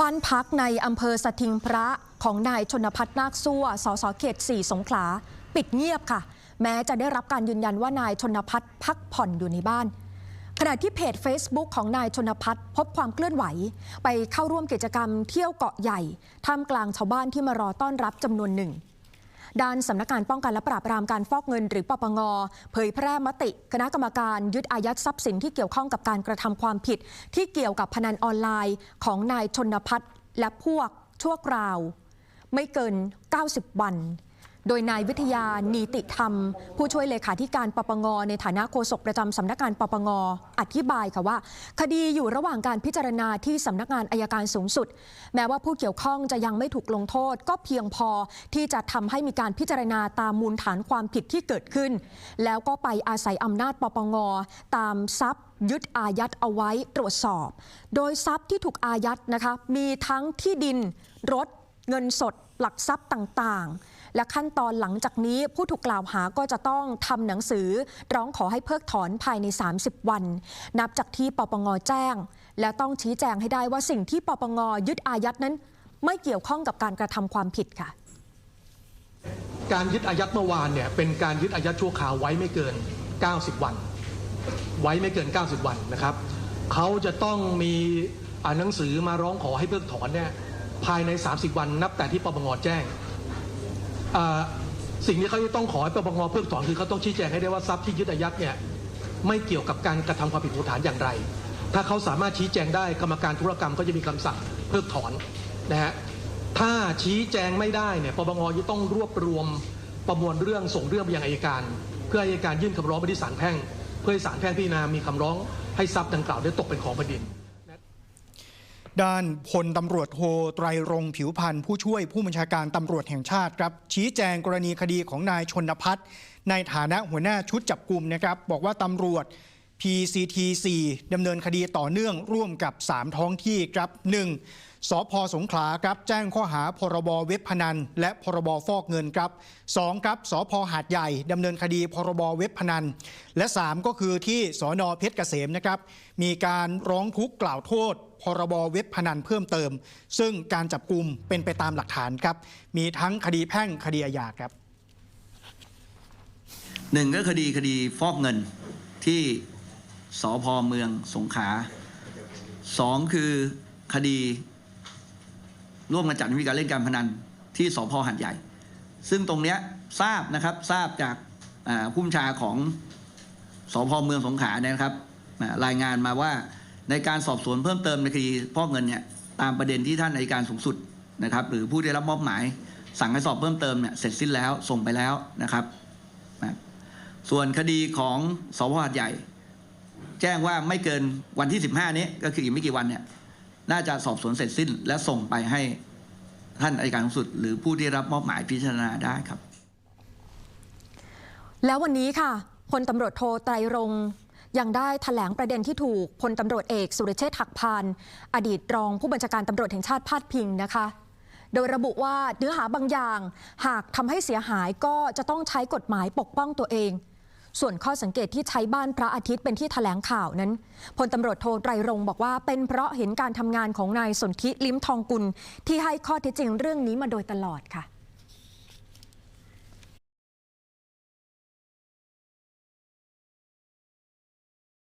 บ้านพักในอำเภอสถิงพระของนายชนพัฒน์นาคซั่วสสเขต 4 สงขลา ปิดเงียบค่ะ แม้จะได้รับการยืนยันว่านายชนพัฒน์พักผ่อนอยู่ในบ้าน ขณะที่เพจ Facebook ของนายชนพัฒน์พบความเคลื่อนไหว ไปเข้าร่วมกิจกรรมเที่ยวเกาะใหญ่ ท่ามกลางชาวบ้านที่มารอต้อนรับจำนวนหนึ่ง ด้านสำนักงานป้องกันและปราบปรามการฟอกเงินหรือปปง เผยแพร่มติ คณะกรรมการยึดอายัดทรัพย์สินที่เกี่ยวข้องกับการกระทำความผิด ที่เกี่ยวกับพนันออนไลน์ของนายชนพัฒน์และพวกชั่วคราว ไม่เกิน 90 วัน โดยนายวิทยานีติธรรม ผู้ช่วยเลขาธิการปปง ในฐานะโฆษกประจำสำนักงานปปง อธิบายค่ะว่า คดีอยู่ระหว่างการพิจารณาที่สำนักงานอายการสูงสุด แม้ว่าผู้เกี่ยวข้องจะยังไม่ถูกลงโทษ ก็เพียงพอที่จะทำให้มีการพิจารณาตามมูลฐานความผิดที่เกิดขึ้น แล้วก็ไปอาศัยอำนาจปปง ตามทรัพย์ยึดอายัดเอาไว้ตรวจสอบ โดยทรัพย์ที่ถูกอายัดนะคะ มีทั้งที่ดิน รถ เงินสด หลักทรัพย์ต่างๆ และขั้นตอนหลังจากนี้ผู้ถูกกล่าวหาก็จะต้องทำหนังสือ ร้องขอให้เพิกถอนภายใน 30 วัน นับจากที่ปปงแจ้ง และต้องชี้แจงให้ได้ว่าสิ่งที่ปปงยึดอายัดนั้น ไม่เกี่ยวข้องกับการกระทำความผิดค่ะ การยึดอายัดเมื่อวานเนี่ยเป็นการยึดอายัดชั่วคราวไว้ไม่เกิน 90 วัน ไว้ไม่เกิน 90 วันนะครับเขาจะต้องมีอ่าหนังสือมาร้องขอให้เพิกถอนเนี่ยภายใน 30 วัน นับแต่ที่ปปงแจ้ง สิ่งที่เขาจะต้องขอให้ปปงเพิกถอนคือเขาต้องชี้แจงให้ได้ว่าทรัพย์ที่ยึดอายัดเนี่ยไม่เกี่ยวกับการกระทำความผิดมูลฐานอย่างไร ถ้าเขาสามารถชี้แจงได้กรรมการธุรกรรมก็จะมีคำสั่งเพิกถอนนะฮะถ้าชี้แจงไม่ได้เนี่ยปปงจะต้องรวบรวมประมวลเรื่องส่งเรื่องไปยังอัยการ เพื่ออัยการยื่นคำร้องไปที่ศาลแพ่ง เพื่อให้ศาลแพ่งพิจารณามีคำร้องให้ทรัพย์ดังกล่าวได้ตกเป็นของแผ่นดิน ด้านพลตำรวจโทไตรรงผิวพันธ์ผู้ช่วยผู้บัญชาการตำรวจแห่งชาติครับ ชี้แจงกรณีคดีของนายชนพัฒน์ในฐานะหัวหน้าชุดจับกลุ่มนะครับ บอกว่าตำรวจ PCT 4ดำเนินคดีต่อเนื่องร่วมกับ 3 ท้องที่ครับ 1. สพสงขลาครับแจ้งข้อหาพรบเว็บพนัน และพรบฟอกเงินครับ 2. ครับสพหาดใหญ่ดำเนินคดีพรบเว็บพนัน และ 3 ก็คือที่สอนอเพชรเกษมนะครับมีการร้องทุกข์กล่าวโทษ พรบเว็บพนันเพิ่มเติม ซึ่งการจับกลุ่มเป็นไปตามหลักฐานครับ มีทั้งคดีแพ่งคดีอาญาครับหนึ่งก็คดีคดีฟอกเงินที่สพเมืองสงขลาสองคือคดี ร่วมกันจัดวิการเล่นการพนันที่สพหัดใหญ่ ซึ่งตรงเนี้ยทราบนะครับทราบจากผู้บัญชาของสพเมืองสงขลาเนี่ยนะครับรายงานมาว่า ในการสอบสวนเพิ่มเติมในคดีฟอกเงินเนี่ยตามประเด็นที่ท่านอัยการสูงสุดนะครับหรือผู้ได้รับมอบหมาย สั่งให้สอบเพิ่มเติมเนี่ยเสร็จสิ้นแล้วส่งไปแล้วนะครับนะส่วนคดีของสพหัดใหญ่ แจ้งว่าไม่เกินวันที่ 15 นี้ก็คืออีกไม่กี่วันเนี่ยน่าจะสอบสวนเสร็จสิ้น และส่งไปให้ท่านอัยการสูงสุด หรือผู้ที่รับมอบหมายพิจารณาได้ครับ แล้ววันนี้ค่ะพลตำรวจโทไตรรง ยังได้ถแถลงประเด็นที่ถูกพลตำรวจเอกสุรเชษฐ์หักพาน อดีตรองผู้บัญชาการตำรวจแห่งชาติพาดพิงนะคะ โดยระบุว่าเนื้อหาบางอย่าง หากทำให้เสียหายก็จะต้องใช้กฎหมายปกป้องตัวเอง ส่วนข้อสังเกตที่ใช้บ้านพระอาทิตย์เป็นที่แถลงข่าวนั้นพลตำรวจโทไตรรงบอกว่า เป็นเพราะเห็นการทำงานของนายสนธิลิ้มทองกุลที่ให้ข้อเท็จจริงเรื่องนี้มาโดยตลอดค่ะ